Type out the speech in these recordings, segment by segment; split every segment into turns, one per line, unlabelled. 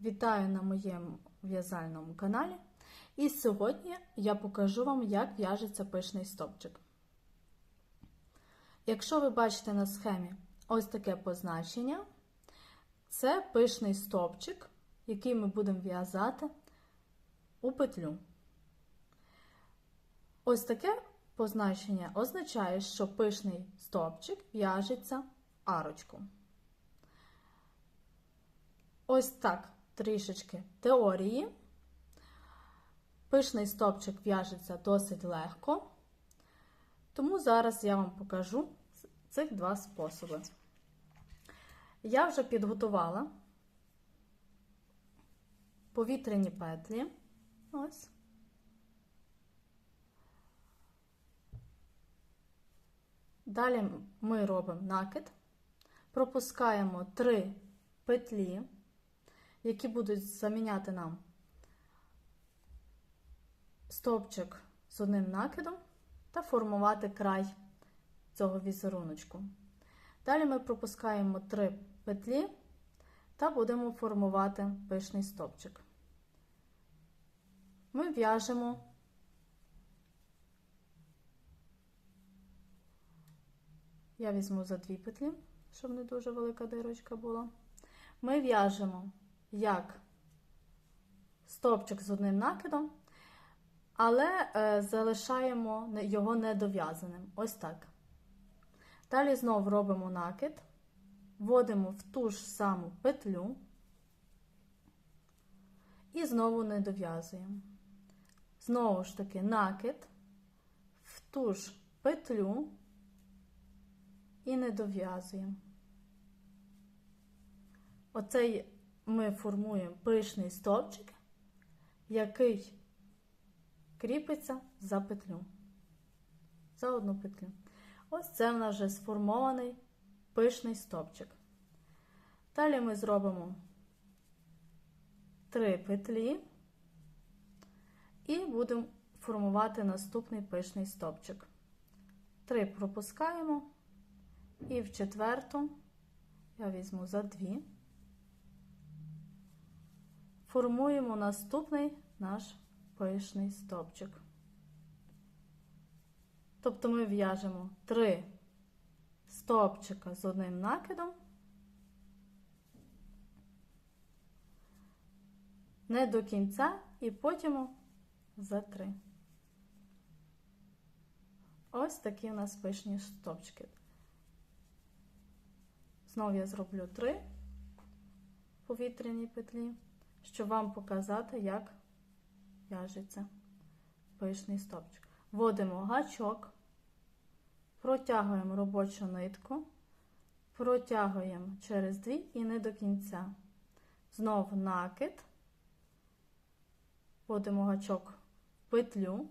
Вітаю на моєму в'язальному каналі. І сьогодні я покажу вам, як в'яжеться пишний стопчик. Якщо ви бачите на схемі ось таке позначення, це пишний стопчик, який ми будемо в'язати у петлю. Ось таке позначення означає, що пишний стопчик в'яжеться арочку. Ось так трішечки теорії. Пишний стопчик в'яжеться досить легко, тому зараз я вам покажу цих два способи. Я вже підготувала повітряні петлі. Ось. Далі ми робимо накид, пропускаємо три петлі, які будуть заміняти нам стовпчик з одним накидом та формувати край цього візеруночку. Далі ми пропускаємо три петлі та будемо формувати пишний стовпчик. Ми в'яжемо я візьму за дві петлі, щоб не дуже велика дирочка була. Ми в'яжемо як стовпчик з одним накидом, але е, залишаємо його недов'язаним. Ось так. Далі знову робимо накид, вводимо в ту ж саму петлю і знову не дов'язуємо. Знову ж таки, накид в ту ж петлю і не дов'язуємо. Оцей ми формуємо пишний стовпчик, який кріпиться за петлю. За одну петлю. Ось це в нас вже сформований пишний стовпчик. Далі ми зробимо три петлі і будемо формувати наступний пишний стовпчик. Три пропускаємо, і в четверту я візьму за дві, формуємо наступний наш пишний стовпчик. Тобто ми в'яжемо три стовпчика з одним накидом, не до кінця і потім за три. Ось такі у нас пишні стовпчики. Знову я зроблю три повітряні петлі, щоб вам показати, як в'яжеться пишний стопчик. Вводимо гачок, протягуємо робочу нитку, протягуємо через дві і не до кінця. Знову накид, вводимо гачок в петлю,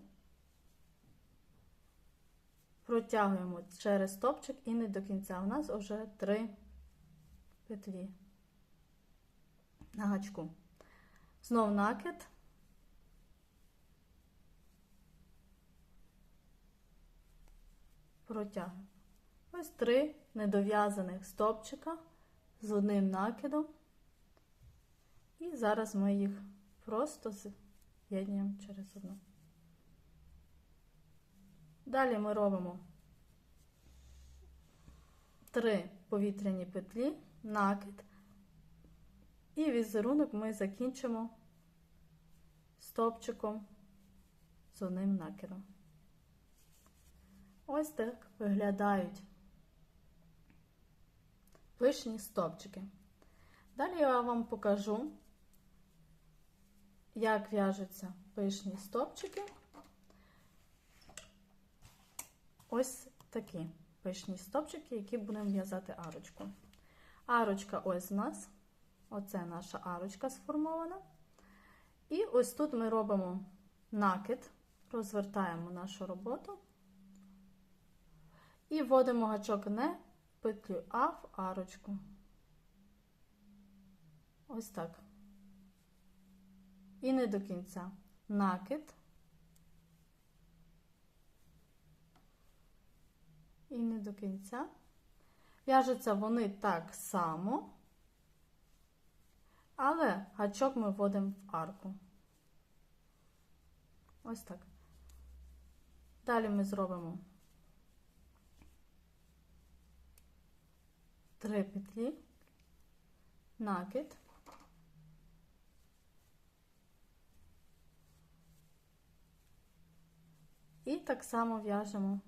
протягуємо через стопчик і не до кінця. У нас вже три петлі на гачку. Знов накид. Протягуємо. Ось три недов'язаних стопчика з одним накидом. І зараз ми їх просто з'єднуємо через одну. Далі ми робимо три повітряні петлі, накид, і візерунок ми закінчимо стопчиком з одним накидом. Ось так виглядають пишні стопчики. Далі я вам покажу, як в'яжуться пишні стопчики. Ось такі пишні стопчики, які будемо в'язати арочку. Арочка ось у нас, оце наша арочка сформована. І ось тут ми робимо накид, розвертаємо нашу роботу і вводимо гачок не в петлю, а в арочку. Ось так. І не до кінця. Накид. і не до кінця. В'яжуться вони так само. Але гачок ми вводимо в арку. Ось так. Далі ми зробимо три петлі, накид. І так само в'яжемо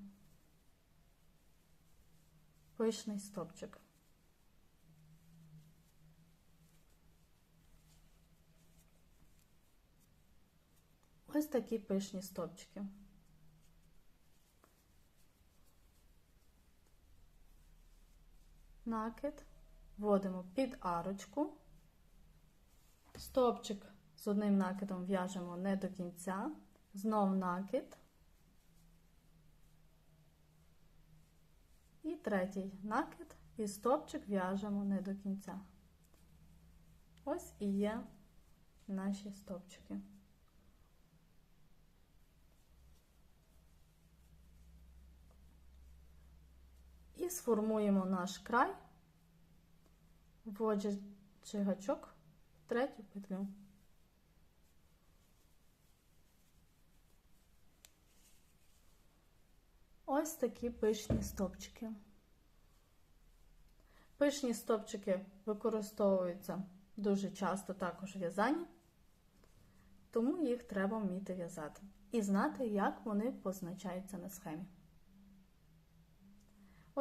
пишний стопчик. Ось такі пишні стопчики. Накид, вводимо під арочку, стопчик з одним накидом в'яжемо не до кінця, знов накид. І третій накид і стопчик в'яжемо не до кінця. Ось і є наші стопчики. І сформуємо наш край, вводячи гачок в третю петлю. Ось такі пишні стопчики. Пишні стопчики використовуються дуже часто також в в'язанні, тому їх треба вміти в'язати і знати, як вони позначаються на схемі.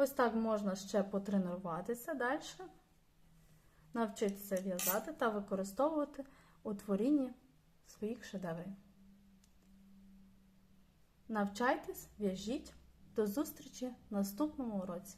Ось так можна ще потренуватися далі, навчитися в'язати та використовувати у творінні своїх шедеврів. Навчайтесь, в'яжіть. До зустрічі в наступному уроці!